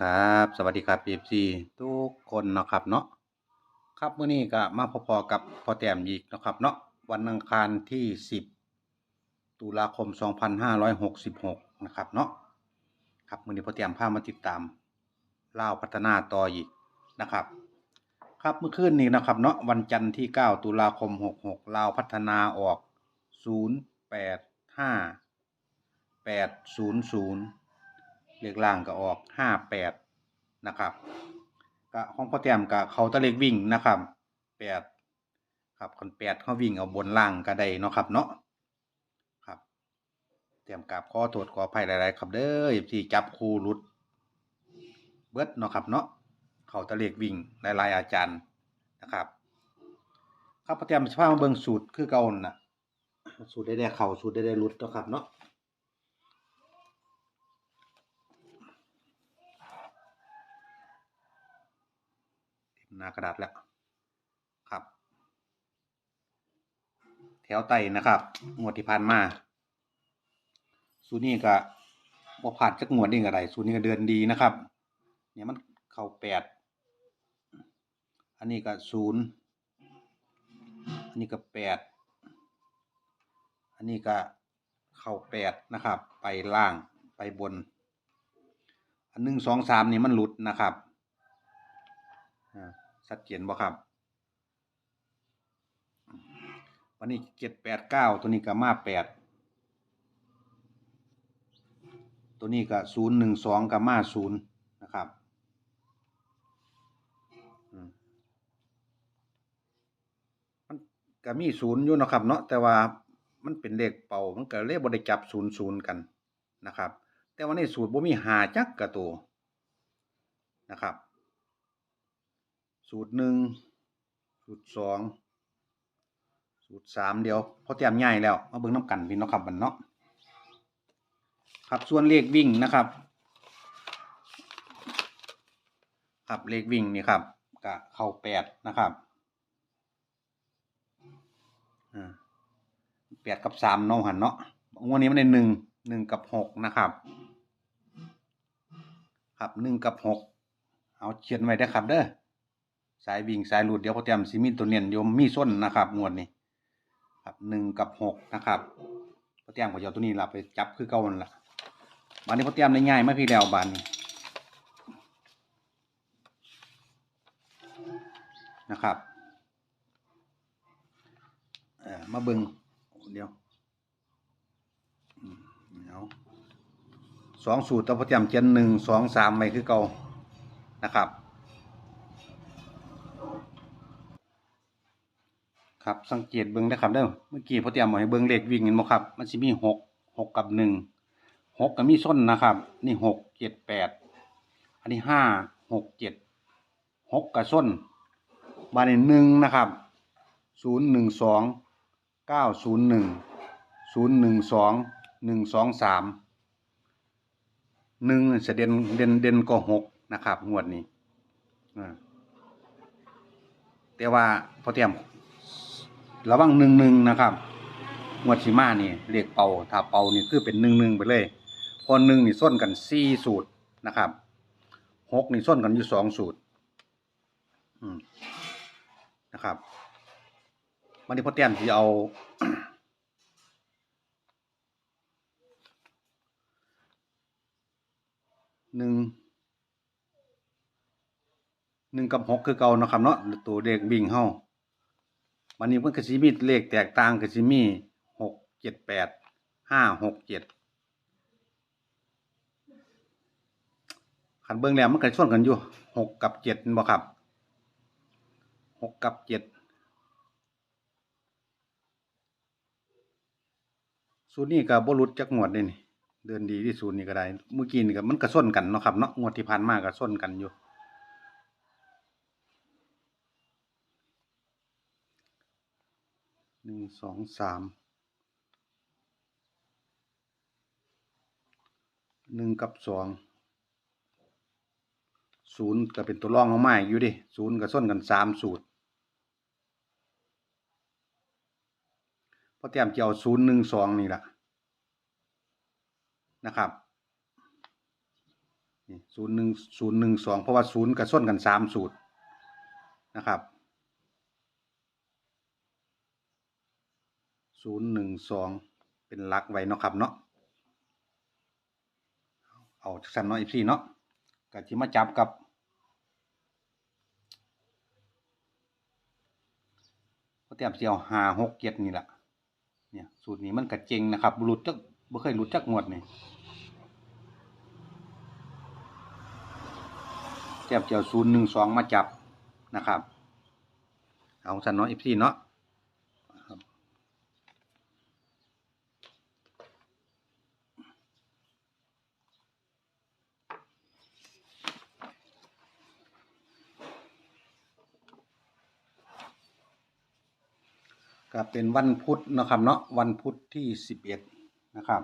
ครับ สวัสดีครับ FC ทุกคนนะครับเนาะครับมื้อนี้ก็มาพอๆกับพอแต้มอีกนะครับเนาะวันอังคารที่ 10 ตุลาคม 2566 นะครับเนาะครับมื้อนี้พอแต้มพามาติดตามเล่าพัฒนาต่ออีกนะครับ ครับเมื่อคืนนี้นะครับเนาะวันจันทร์ที่ 9 ตุลาคม 66ลาพัฒนาออก 085 800 เลขล่างก็ออกห้าแปดนะครับก็ของพ่อแต้มก็เขาตะเลขวิ่งนะครับแปดครับคนแปดเขาวิ่งเอาบนล่างก็ได้เนาะครับเนาะครับเตรียมกับขอโทษขออภัยหลาย ๆ ครับเด้อที่จับคู่รุดเบิดเนาะครับเนาะเขาตะเลขวิ่งหลาย ๆ อาจารย์นะครับ ครับพ่อแต้มจะพมาเบิ่งสูตรคือเก่านั่นน่ะสูตรได้ได้เข่าสูตรได้ได้รุดเนาะครับเนาะ เต็ม หน้ากระดาษแล้วครับ แถวไตนะครับงวดที่ผ่านมาสูนี้ก็บ่ผ่านจักงวดนี่ก็ได้สูนี้ก็เดินดีนะครับ เนี่ยมันเข้าแปดอันนี้ก็ศูนย์อันนี้ก็แปดอันนี้ก็เข้าแปดนะครับ ไปล่างไปบน อันหนึ่งสองสามนี่มันหลุดนะครับ ชัดเจนบ่ครับ วันนี้เจ็ดแปดเก้าตัวนี้ก็มาแปดตัวนี้ก็ศูนย์หนึ่งสองก็มาศูนย์นะครับมันก็มีศูนย์อยู่นะครับ เนาะแต่ว่ามันเป็นเลขเป่ามันก็เลยบ่ได้จับศูนย์ศูนย์กันนะครับ แต่ว่าในสูตรบ่มีหาจักกระตัวนะครับ สูตรหนึ่งสูตรสองสูตรสามเดียวพอเตรียมง่ายแล้วมาเบิ่งน้ำกันพี่เนาะครับมันเนาะครับส่วนเลขวิ่งนะครับ ครับเลขวิ่งนี่ครับก็เข้าแปดนะครับอ่าแปดกับสามเนาะหันเนาะงวดนี้มันได้หนึ่งหนึ่งกับหกนะครับ ครับหนึ่งกับหกเอาเขียนไว้ได้ครับเด้อ สายวิ่งสายหลุดเดี๋ยวพอเตรียมซีมีตัวเนียนโยมมีส้นนะครับงวดนี้ครับหนึ่งกับหกนะครับพอเตรียมก็จะเอาตัวนี้ละไปจับคือเก่านั่นละบานนี้พอเตรียมได้ง่ายไหมพี่แล้วบานนี้นะครับเออมาเบิงเดี๋ยวเดี๋ยวสองสูตรตัวพอเตรียมเขียนหนึ่งสองสามไปคือเก่านะครับ ครับสังเกตเบิ่งนะครับเด้อเมื่อกี้พอเตรียมมาให้เบิ่งเลขวิ่งเห็นบ่ครับ มันสิมีหกหกกับหนึ่งหกก็มีส้นนะครับ นี่หกเจ็ดแปดอันนี้ห้าหกเจ็ดหกกับส้นบานนี้หนึ่งนะครับศูนย์หนึ่งสองเก้าศูนย์หนึ่งศูนย์หนึ่งสองหนึ่งสองสามหนึ่งจะเด่นเด่นเด่นก็หกนะครับงวดนี้อ่าแต่ว่าพอเตรียม ระวังหนึ่งหนึ่งนะครับงวดสีมานี่เรียกเป่าถ้าเป่านี่คือเป็นหนึ่งหนึ่งไปเลย พอหนึ่งนี่ส้นกันสี่สูตรนะครับหกนี่ส้นกันอยู่สองสูตรนะครับวันนี้พ่อเตี้ยนที่เอา หนึ่งหนึ่งกับหกคือเก่านะครับเนาะตัวเด็กบิ่งเฮา วันนี้มันก็สิมีเลขแตกต่างก็สิมีหกเจ็ดแปดห้าหกเจ็ดขันเบิ้งแล้วมันก็ส่วนกันอยู่หกกับเจ็ดบ่ครับหกกับเจ็ดสูตรนี้ก็บ่หลุดจักงวดเลยนี่เดินดีที่สูตรนี้ก็ได้เมื่อกี้นี่ก็มันก็ส้นกันเนาะครับเนาะงวดที่ผ่านมาก็ส้นกันอยู่ หนึ่ง สองสามหนึ่งกับสองศูนย์ก็เป็นตัวรองของไม้อยู่ดิศูนย์กับส้นกันสามสูตรพอเตรียมจะเอาศูนย์หนึ่งสองนี่แหละนะครับศูนย์หนึ่งศูนย์หนึ่งสองเพราะว่าศูนย์กับส้นกันสามสูตรนะครับ ศูนย์หนึ่งสองเป็นลักไว้เนาะครับเนาะเอาจักสันเนาะอีพีเนาะก็ที่มาจับกับก็เตรียมเสียวหาหกเจ็ดนี่แหละเนี่ยสูตรนี้มันกระเจงนะครับหลุดจักบ่เคยหลุดจักงวดนี่เทียบเจียวศูนย์หนึ่งสองมาจับนะครับ เอาสันเนาะอีพีเนาะ ก็เป็นวันพุธนะครับเนาะวันพุธที่สิบเอ็ดนะครับ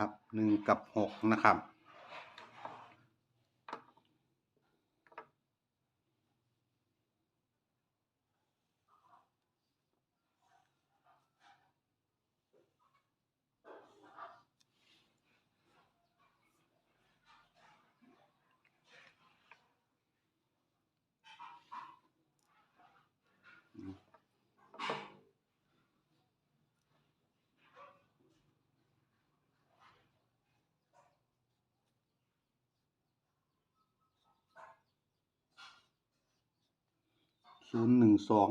ครับหนึ่งกับหกนะครับ ศูนย์หนึ่งสอง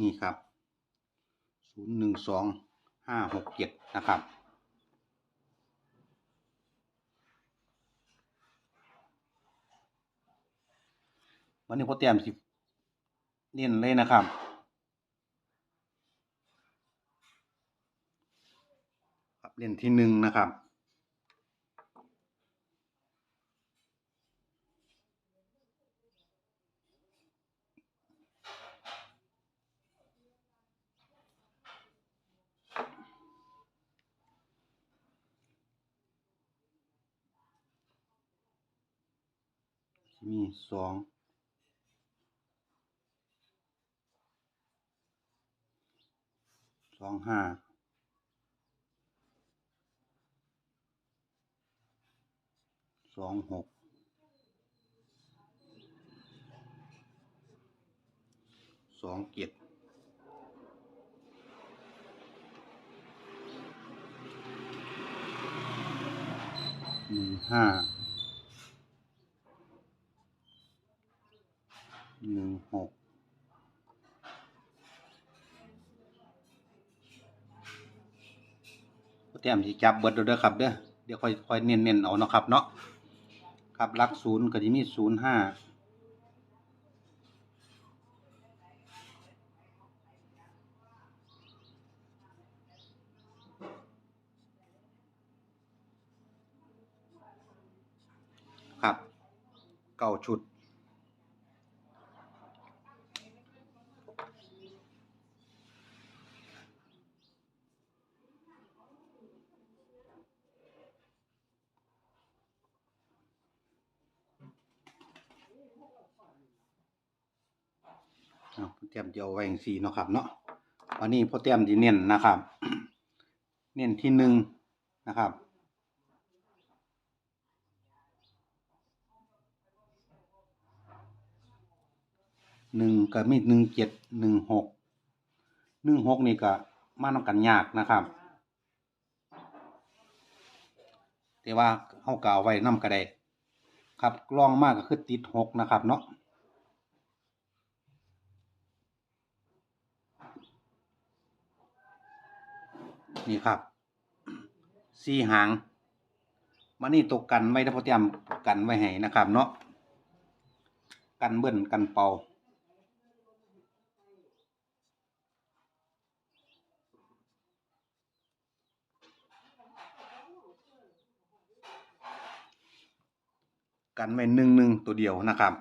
นี่ครับศูนย์หนึ่งสองห้าหกเจ็ดนะครับวันนี้พ่อเตรียมสิเน้นเลยนะครับ ครับ เล่นที่หนึ่งนะครับ มีสองสองห้า ส องหกสองเจ็ดหนึ่งห้าหนึ่งหกเตรียมสิจับเบิดเด้อครับเด้อเดี๋ยวค่อยค่อยเน้นๆเอาเนาะครับเนาะ ครับหลักศูนย์ก็จะมีศูนย์ห้าครับเก้าชุด เอา พ่อเตรียมจะเอาไว้อย่างสี่เนาะครับเนาะวันนี้พ่อเตรียมจะเน้นนะครับ เน้นที่หนึ่งนะครับหนึ่งก็มีหนึ่งเจ็ดหนึ่งหกหนึ่งหกนี่ก็มานำกันยากนะครับ แต่ว่าเขากล่าวไว้นำกระไดครับลองมากก็คือติดหกนะครับเนาะ นี่ครับสี่หางมานี่ตกกันไว้ถ้าพอเตรียมกันไว้ให้นะครับ เนาะกันเบิ้นกันเป่ากันไว้หนึ่งหนึ่งตัวเดียวนะครับ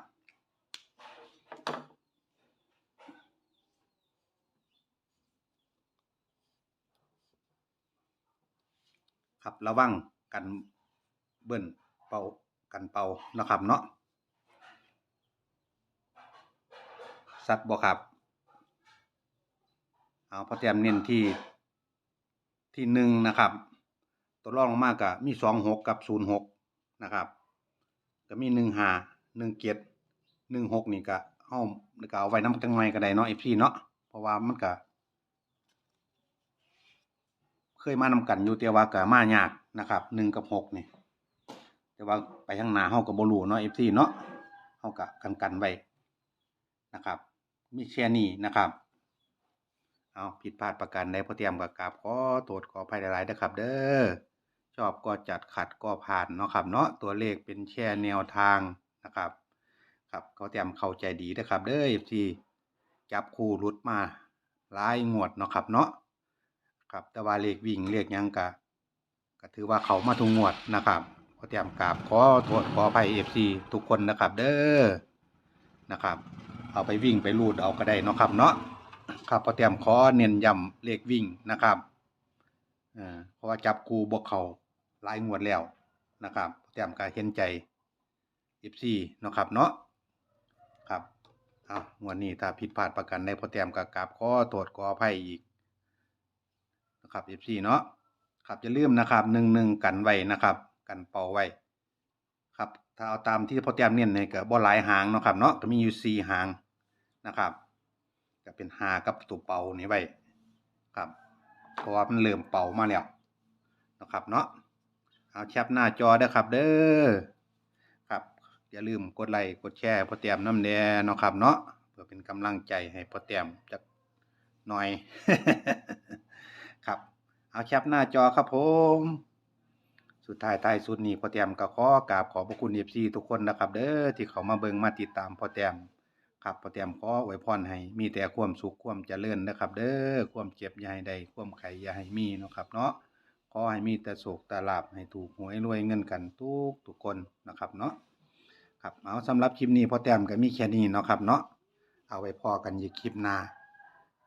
ค ระวังกันเบิ้นเป่ากันเป่านะครับเนาะสัตว์บ่ครับ เอาพอเตรียมเน้นที่ที่หนึ่งนะครับ ตัวรองมากกับมีสองหกกับศูนย์หกนะครับ ก็มีหนึ่งหาหนึ่งเกียรหนึ่งหกนี่ก็เฮาก็เอาไว้น้ำจังไงก็ได้เนาะเอฟซีเนาะเพราะว่ามันก็ เคยมานำกันอยู่แต่ว่าก็มายากนะครับหนึ่งกับหกนี่แต่ว่าไปข้างหน้าเฮาก็บ่รู้เนาะ FC เนาะเฮาก็กันกันไว้นะครับ มีแค่นี้นะครับ เอาผิดพลาดประการใดพอเตรียมกับกราบขอโทษขออภัยหลายๆนะครับ เด้อชอบก็จัดขัดก็ผ่านเนาะครับ เนาะตัวเลขเป็นแค่แนวทางนะครับ ครับก็เตรียมเข้าใจดีนะครับ เด้อ FC จับคู่รุดมาหลายงวดเนาะครับเนาะ ครับ แต่ว่าเลขวิ่งเลขยังกะก็ถือว่าเขามาทุกงวดนะครับขอเตรียมกราบขอโทษขออภัยเอฟซีทุกคนนะครับ เด้อนะครับ เอาไปวิ่งไปรูดเอาก็ได้เนาะครับเนาะครับขอเตรียมขอเน้นย้ำเลขวิ่งนะครับเอ่าพราะว่าจับกูบวกเขาลายงวดแล้วนะครับขอเตรียมการเห็นใจเอฟซีนะครับเนาะครับเอางวดนี้ถ้าผิดพลาดประกันใดพอเตรียมกับกราบขอโทษขออภัยอีก นะครับ FC เนาะครับอย่าลืมนะครับหนึ่งหนึ่งกันไว้นะครับ กันเป่าไว้ ครับ ถ้าเอาตามที่พ่อแต้มเน้นเนี่ยก็บ่หลายหางเนาะครับเนาะก็มีอยู่สี่หางนะครับก็เป็นหากับตัวเป่านี่ไว้ครับ เพราะว่ามันเริ่มเป่ามาแล้วนะครับเนาะเอาแคปหน้าจอเด้ครับ เด้อครับอย่าลืมกดไลค์กดแชร์พ่อแต้มน้ำแดงเนาะครับเนาะเพื่อเป็นกำลังใจให้พ่อแต้มจักหน่อย ครับ เอาแคปหน้าจอครับผม สุดท้ายท้ายสุดนี้พ่อแต้มก็ขอกราบขอบพระคุณ FC ทุกคนนะครับ เด้อที่เขามาเบิ่งมาติดตามพ่อแต้มครับพ่อแต้มขออวยพรให้ มีแต่ความสุขความเจริญนะครับ เด้อความเจ็บอย่าให้ได้ความไข้อย่าให้มีนะครับ เนาะขอให้มีแต่โศกแต่ลาบให้ถูกหวยรวยเงินกันทุกทุกคนนะครับเนาะครับเอาสำหรับคลิปนี้พ่อแต้มก็มีแค่นี้เนาะครับเนาะเอาไว้พอกันอีกคลิปหน้า